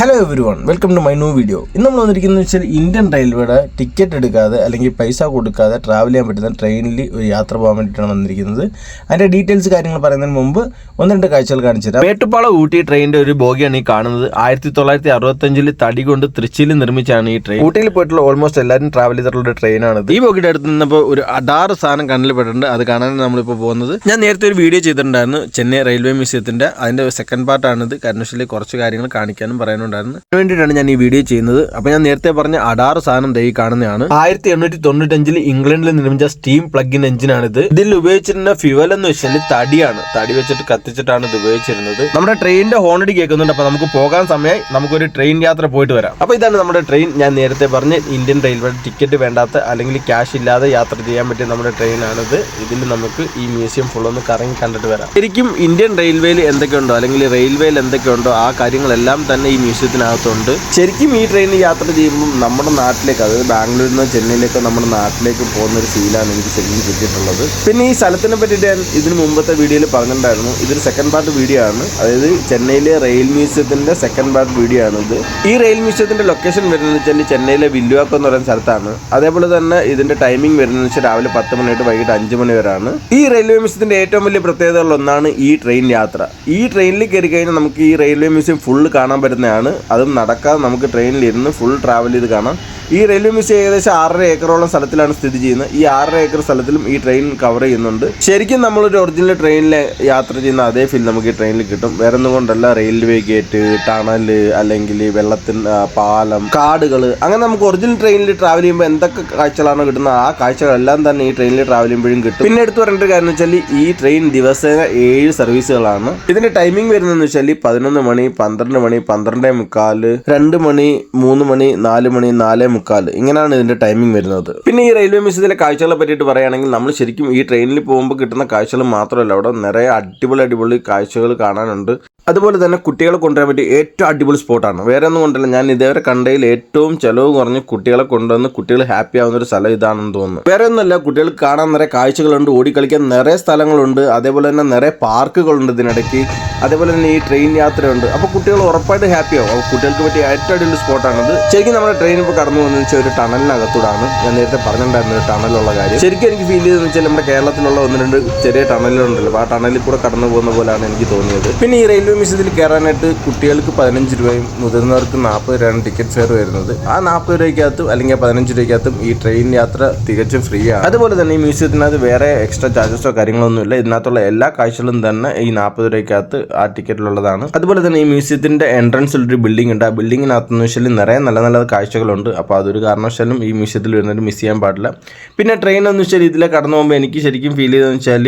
Hello everyone welcome to my new video ഇന്ന് നമ്മൾ വന്നിരിക്കുന്നത് വെച്ചാൽ ഇന്ത്യൻ റെയിൽവേയുടെ ടിക്കറ്റ് എടുക്കാതെ അല്ലെങ്കിൽ പൈസ കൊടുക്കാതെ ട്രാവൽ ചെയ്യാൻ പറ്റുന്ന ട്രെയിനിൽ ഒരു യാത്ര പോകാൻ വേണ്ടിയിട്ടാണ് വന്നിരിക്കുന്നത്. അതിന്റെ ഡീറ്റെയിൽസ് കാര്യങ്ങൾ പറയുന്നതിന് മുമ്പ് ഒന്ന് രണ്ട് കാഴ്ചകൾ കാണിച്ചു തരാം. മേട്ടുപ്പാള ഊട്ടി ട്രെയിനിന്റെ ഒരു ബോഗിയാണ് ഈ കാണുന്നത്. ആയിരത്തി തൊള്ളായിരത്തി അറുപത്തഞ്ചിൽ തടി കൊണ്ട് തൃശ്ശിയിൽ നിർമ്മിച്ചാണ് ഈ ട്രെയിൻ ഊട്ടിയിൽ പോയിട്ടുള്ള ഓൾമോസ്റ്റ് എല്ലാവരും ട്രാവൽ ചെയ്തിട്ടുള്ള ഒരു ട്രെയിനാണ് ഈ ബോഗിയുടെ അടുത്ത് നിന്നപ്പോൾ ഒരു അടാറ് സാധനം കണ്ണിൽ പെട്ടിട്ടുണ്ട്. അത് കാണാനാണ് നമ്മളിപ്പോൾ പോകുന്നത്. ഞാൻ നേരത്തെ ഒരു വീഡിയോ ചെയ്തിട്ടുണ്ടായിരുന്നു. ചെന്നൈ റെയിൽവേ മ്യൂസിയത്തിന്റെ അതിന്റെ സെക്കൻഡ് പാർട്ടാണിത് കരുണശ്ശേരി കുറച്ച് കാര്യങ്ങൾ കാണിക്കാനും പറയാനുണ്ടായിരുന്നു അതിന് വേണ്ടിയിട്ടാണ് ഞാൻ ഈ വീഡിയോ ചെയ്യുന്നത്. അപ്പോൾ ഞാൻ നേരത്തെ പറഞ്ഞ അടാറ് സാധനം ദൈ കാണുന്നതാണ്. ആയിരത്തി എണ്ണൂറ്റി തൊണ്ണൂറ്റഞ്ചിൽ ഇംഗ്ലണ്ടിൽ നിർമ്മിച്ച സ്റ്റീം പ്ലഗ് ഇൻ എഞ്ചിനാണിത് ഇതിൽ ഉപയോഗിച്ചിരുന്ന ഫ്യുവൽ എന്ന് വെച്ചാൽ തടിയാണ്. തടി വെച്ചിട്ട് കത്തിച്ചിട്ടാണ് ഇത് ഉപയോഗിച്ചിരുന്നത്. നമ്മുടെ ട്രെയിനിന്റെ ഹോണടി കേൾക്കുന്നുണ്ട്. അപ്പൊ നമുക്ക് പോകാൻ സമയമായി നമുക്കൊരു ട്രെയിൻ യാത്ര പോയിട്ട് വരാം. അപ്പൊ ഇതാണ് നമ്മുടെ ട്രെയിൻ ഞാൻ നേരത്തെ പറഞ്ഞ് ഇന്ത്യൻ റെയിൽവേ ടിക്കറ്റ് വേണ്ടാത്ത അല്ലെങ്കിൽ ക്യാഷ് ഇല്ലാതെ യാത്ര ചെയ്യാൻ പറ്റിയ നമ്മുടെ ട്രെയിനാണിത് ഇതിൽ നമുക്ക് ഈ മ്യൂസിയം ഫുൾ ഒന്ന് കറങ്ങി കണ്ടിട്ട് വരാം. ശരിക്കും ഇന്ത്യൻ റെയിൽവേയിൽ എന്തൊക്കെയുണ്ടോ? അല്ലെങ്കിൽ റെയിൽവേയിൽ എന്തൊക്കെയുണ്ടോ? ആ കാര്യങ്ങളെല്ലാം തന്നെ ഈ മ്യൂസിയത്തിനകത്തുണ്ട്. ശരിക്കും ഈ ട്രെയിനിൽ യാത്ര ചെയ്യുമ്പോൾ നമ്മുടെ നാട്ടിലേക്ക് അതായത് ബാംഗ്ലൂരിൽ നിന്ന് ചെന്നൈയിലേക്കോ നമ്മുടെ നാട്ടിലേക്ക് പോകുന്ന ഒരു ഫീലാണ് എനിക്ക് ശരിക്കും കിട്ടിയിട്ടുള്ളത്. പിന്നെ ഈ സ്ഥലത്തിനെ പറ്റിയിട്ട് ഞാൻ ഇതിന് മുമ്പത്തെ വീഡിയോയിൽ പറഞ്ഞിട്ടുണ്ടായിരുന്നു. ഇതൊരു സെക്കൻഡ് പാർട്ട് വീഡിയോ ആണ്. അതായത് ചെന്നൈയിലെ റെയിൽ മ്യൂസിയത്തിന്റെ സെക്കൻഡ് പാർട്ട് വീഡിയോ ആണ് ഇത്. ഈ റെയിൽ മ്യൂസിയത്തിന്റെ ലൊക്കേഷൻ വരുന്നത് വെച്ചാൽ ചെന്നൈയിലെ വില്ലുവാക്കം എന്ന് പറയുന്ന സ്ഥലത്താണ്. അതേപോലെ തന്നെ ഇതിന്റെ ടൈമിംഗ് വരുന്നത് വെച്ചാൽ രാവിലെ പത്ത് മണി തൊട്ട് വൈകിട്ട് അഞ്ച് മണി വരെയാണ്. ഈ റെയിൽവേ മ്യൂസിയത്തിന്റെ ഏറ്റവും വലിയ പ്രത്യേകതകളിൽ ഒന്നാണ് ഈ ട്രെയിൻ യാത്ര. ഈ ട്രെയിനിൽ കയറി കഴിഞ്ഞാൽ നമുക്ക് ഈ റെയിൽവേ മ്യൂസിയം ഫുള്ള് കാണാൻ പറ്റുന്നതാണ്. അതും നടക്കാതെ നമുക്ക് ട്രെയിനിൽ ഇരുന്ന് ഫുൾ ട്രാവൽ ചെയ്ത് കാണാം. ഈ റെയിൽവേ മ്യൂസിയം ഏകദേശം ആറര ഏക്കറോളം സ്ഥലത്തിലാണ് സ്ഥിതി ചെയ്യുന്നത്. ഈ ആറര ഏക്കർ സ്ഥലത്തിലും ഈ ട്രെയിൻ കവർ ചെയ്യുന്നുണ്ട്. ശരിക്കും നമ്മൾ ഒരു ഒറിജിനൽ ട്രെയിനിൽ യാത്ര ചെയ്യുന്ന അതേ ഫീൽ നമുക്ക് ഈ ട്രെയിനിൽ കിട്ടും. വേറെ ഒന്നും കൊണ്ടല്ല റെയിൽവേ ഗേറ്റ് ടണൽ അല്ലെങ്കിൽ വെള്ളത്തിന് പാലം കാടുകൾ അങ്ങനെ നമുക്ക് ഒറിജിനൽ ട്രെയിനിൽ ട്രാവൽ ചെയ്യുമ്പോൾ എന്തൊക്കെ കാഴ്ചകളാണ് കിട്ടുന്നത് ആ കാഴ്ചകളെല്ലാം തന്നെ ഈ ട്രെയിനിൽ ട്രാവൽ ചെയ്യുമ്പോഴും കിട്ടും. പിന്നെ എടുത്തു പറയേണ്ട ഒരു കാര്യം വെച്ചാൽ ഈ ട്രെയിൻ ദിവസേന ഏഴ് സർവീസുകളാണ് ഇതിന്റെ ടൈമിംഗ് വരുന്നതെന്ന് വെച്ചാൽ പതിനൊന്ന് മണി പന്ത്രണ്ട് മണി പന്ത്രണ്ടേ മുക്കാൽ രണ്ട് മണി മൂന്ന് മണി നാല് മണി നാലേ മുക്കാൽ. ഇങ്ങനെയാണ് ഇതിന്റെ ടൈമിംഗ് വരുന്നത്. പിന്നെ ഈ റെയിൽവേ മ്യൂസിയത്തിലെ കാഴ്ചകളെ പറ്റിയിട്ട് പറയുകയാണെങ്കിൽ നമ്മൾ ശരിക്കും ഈ ട്രെയിനിൽ പോകുമ്പോൾ കിട്ടുന്ന കാഴ്ചകൾ മാത്രമല്ല. അവിടെ നിറയെ അടിപൊളി അടിപൊളി കാഴ്ചകൾ കാണാനുണ്ട്. അതുപോലെ തന്നെ കുട്ടികളെ കൊണ്ടുവരാൻ പറ്റിയ ഏറ്റവും അടിപൊളി സ്പോട്ടാണ്. വേറെ ഒന്നും കൊണ്ടല്ല ഞാൻ ഇതേവരെ കണ്ടതിൽ ഏറ്റവും ചിലവ് കുറഞ്ഞ് കുട്ടികളെ കൊണ്ടുവന്ന് കുട്ടികൾ ഹാപ്പി ആവുന്ന ഒരു സ്ഥലം ഇതാണെന്ന് തോന്നുന്നു. വേറെ ഒന്നുമല്ല കുട്ടികൾക്ക് കാണാൻ നിറയെ കാഴ്ചകളുണ്ട് ഓടിക്കളിക്കാൻ നിറയെ സ്ഥലങ്ങളുണ്ട് അതേപോലെ തന്നെ നിറയെ പാർക്കുകളുണ്ട് ഇതിനിടയ്ക്ക് അതേപോലെ തന്നെ ഈ ട്രെയിൻ യാത്രയുണ്ട്. അപ്പോൾ കുട്ടികൾ ഉറപ്പായിട്ട് ഹാപ്പി ആവും. അപ്പോൾ കുട്ടികൾക്ക് പറ്റിയ ഏറ്റവും അടിപൊളി സ്പോട്ടാണത്. ശരിക്കും നമ്മുടെ ട്രെയിൻ ഇപ്പോൾ കടന്നു പോകുന്നത് വെച്ചാൽ ഒരു ടണലിനകത്തൂടാണ്. ഞാൻ നേരത്തെ പറഞ്ഞിട്ടുണ്ടായിരുന്നു ഒരു ടണലുള്ള കാര്യം. ശരിക്കും എനിക്ക് ഫീൽ ചെയ്തെന്ന് വെച്ചാൽ നമ്മുടെ കേരളത്തിലുള്ള ഒന്ന് രണ്ട് ചെറിയ ടണലുണ്ടല്ലോ. അപ്പോൾ ആ ടണലിൽ കൂടെ കടന്നു പോകുന്ന പോലെയാണ് എനിക്ക് തോന്നിയത്. പിന്നെ ഈ റെയിൽവേ മ്യൂസിയത്തിൽ കയറാനായിട്ട് കുട്ടികൾക്ക് പതിനഞ്ച് രൂപയും മുതിർന്നവർക്ക് നാൽപ്പത് രൂപയാണ് ടിക്കറ്റ് ഫെയർ വരുന്നത്. ആ നാൽപ്പത് രൂപയ്ക്കകത്തും അല്ലെങ്കിൽ പതിനഞ്ച് രൂപയ്ക്കകത്തും ഈ ട്രെയിൻ യാത്ര തികച്ചും ഫ്രീ ആണ്. അതുപോലെ തന്നെ ഈ മ്യൂസിയത്തിനകത്ത് വേറെ എക്സ്ട്രാ ചാർജസോ കാര്യങ്ങളൊന്നുമില്ല ഇതിനകത്തുള്ള എല്ലാ കാഴ്ചകളും തന്നെ ഈ നാൽപ്പത് രൂപയ്ക്കകത്ത് ആ ടിക്കറ്റിലുള്ളതാണ് അതുപോലെ തന്നെ ഈ മ്യൂസിയത്തിന്റെ എൻട്രൻസിൽ ഒരു ബിൽഡിംഗ് ഉണ്ട്. ആ ബിൽഡിങ്ങിനകത്ത് എന്ന് വെച്ചാൽ നിറയെ നല്ല നല്ല കാഴ്ചകളുണ്ട്. അപ്പോൾ അതൊരു കാരണവശാലും ഈ മ്യൂസിയത്തിൽ വരുന്നത് മിസ് ചെയ്യാൻ പാടില്ല. പിന്നെ ട്രെയിൻ എന്ന് വെച്ചാൽ ഇതിലെ കടന്നു പോകുമ്പോൾ എനിക്ക് ശരിക്കും ഫീൽ ചെയ്തതെന്ന് വെച്ചാൽ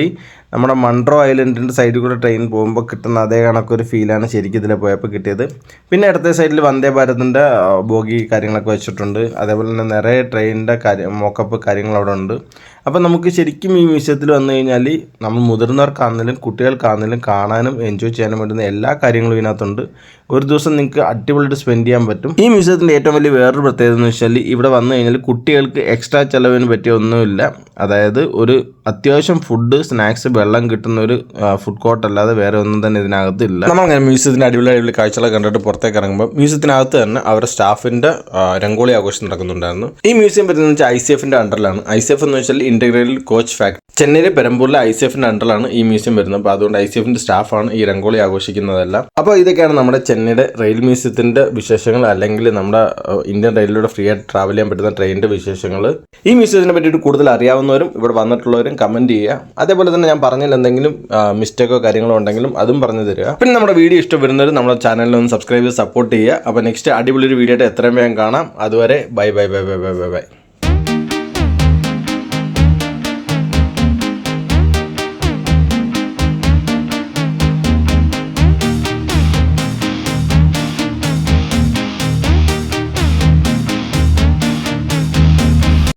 നമ്മുടെ മൺട്രോ ഐലൻഡിന്റെ സൈഡിൽ കൂടെ ട്രെയിൻ പോകുമ്പോൾ കിട്ടുന്ന അതേ കണക്കൊരു ഫീലാണ് ശരിക്കും ഇതിൽ പോയപ്പോൾ കിട്ടിയത്. പിന്നെ അടുത്ത സൈഡിൽ വന്ദേ ഭാരതിന്റെ ബോഗി കാര്യങ്ങളൊക്കെ വെച്ചിട്ടുണ്ട്. അതേപോലെ തന്നെ നിറയെ ട്രെയിനിന്റെ കാര്യം മോക്കപ്പ് കാര്യങ്ങൾ അവിടെ ഉണ്ട്. അപ്പോൾ നമുക്ക് ശരിക്കും ഈ മ്യൂസിയത്തിൽ വന്നു കഴിഞ്ഞാൽ നമ്മൾ മുതിർന്നവർക്കാണെങ്കിലും കുട്ടികൾക്കാണെങ്കിലും കാണാനും എൻജോയ് ചെയ്യാനും പറ്റുന്ന എല്ലാ കാര്യങ്ങളും ഇതിനകത്തുണ്ട്. ഒരു ദിവസം നിങ്ങൾക്ക് അടിപൊളിയായിട്ട് സ്പെൻഡ് ചെയ്യാൻ പറ്റും. ഈ മ്യൂസിയത്തിന്റെ ഏറ്റവും വലിയ വേറൊരു പ്രത്യേകത എന്ന് വെച്ചാൽ ഇവിടെ വന്നു കഴിഞ്ഞാൽ കുട്ടികൾക്ക് എക്സ്ട്രാ ചിലവിന് പറ്റിയ ഒന്നുമില്ല. അതായത് ഒരു അത്യാവശ്യം ഫുഡ് സ്നാക്സ് വെള്ളം കിട്ടുന്ന ഒരു ഫുഡ് കോർട്ട് അല്ലാതെ വേറെ ഒന്നും തന്നെ ഇതിനകത്തില്ല നമ്മൾ അങ്ങനെ മ്യൂസിയത്തിന്റെ അടിപൊളി അടിപൊളി കാഴ്ചകളൊക്കെ കണ്ടിട്ട് പുറത്തേക്ക് ഇറങ്ങുമ്പോൾ മ്യൂസിയത്തിനകത്ത് തന്നെ അവരുടെ സ്റ്റാഫിന്റെ രംഗോളി ആഘോഷം നടക്കുന്നുണ്ടായിരുന്നു. ഈ മ്യൂസിയം പറ്റുന്ന ഐ സി എഫിന്റെ അണ്ടറിലാണ്. ഐ സി എഫ് എന്ന് വെച്ചാൽ ഇന്റഗ്രേറ്റഡ് കോച്ച് ഫാക്ടറി ചെന്നൈയിലെ പെരമ്പൂരിലെ ഐ സി എഫിന്റെ അണ്ടറിലാണ് ഈ മ്യൂസിയം വരുന്നത്. അപ്പോൾ അതുകൊണ്ട് ഐ സി എഫിന്റെ സ്റ്റാഫാണ് ഈ രംഗോളി ആഘോഷിക്കുന്നതെല്ലാം. അപ്പോൾ ഇതൊക്കെയാണ് നമ്മുടെ ചെന്നൈയുടെ റെയിൽ മ്യൂസിയത്തിന്റെ വിശേഷങ്ങൾ അല്ലെങ്കിൽ നമ്മുടെ ഇന്ത്യൻ റെയിലിലൂടെ ഫ്രീ ആയിട്ട് ട്രാവൽ ചെയ്യാൻ പറ്റുന്ന ട്രെയിനിന്റെ വിശേഷങ്ങൾ ഈ മ്യൂസിയത്തിനെ പറ്റിയിട്ട് കൂടുതൽ അറിയാവുന്നവരും ഇവിടെ വന്നിട്ടുള്ളവരും കമന്റ് ചെയ്യുക. അതേപോലെ തന്നെ ഞാൻ പറഞ്ഞതിൽ എന്തെങ്കിലും മിസ്റ്റേക്കോ കാര്യങ്ങളോ ഉണ്ടെങ്കിലും അതും പറഞ്ഞു തരിക. പിന്നെ നമ്മുടെ വീഡിയോ ഇഷ്ടപ്പെടുന്നവർ നമ്മുടെ ചാനലിൽ ഒന്ന് സബ്സ്ക്രൈബ് ചെയ്ത് സപ്പോർട്ട് ചെയ്യുക. അപ്പോൾ നെക്സ്റ്റ് അടിപൊളി ഒരു വീഡിയോ ആയിട്ട് എത്രയും വേഗം കാണാം. അതുവരെ bye bye bye bye bye bye bye.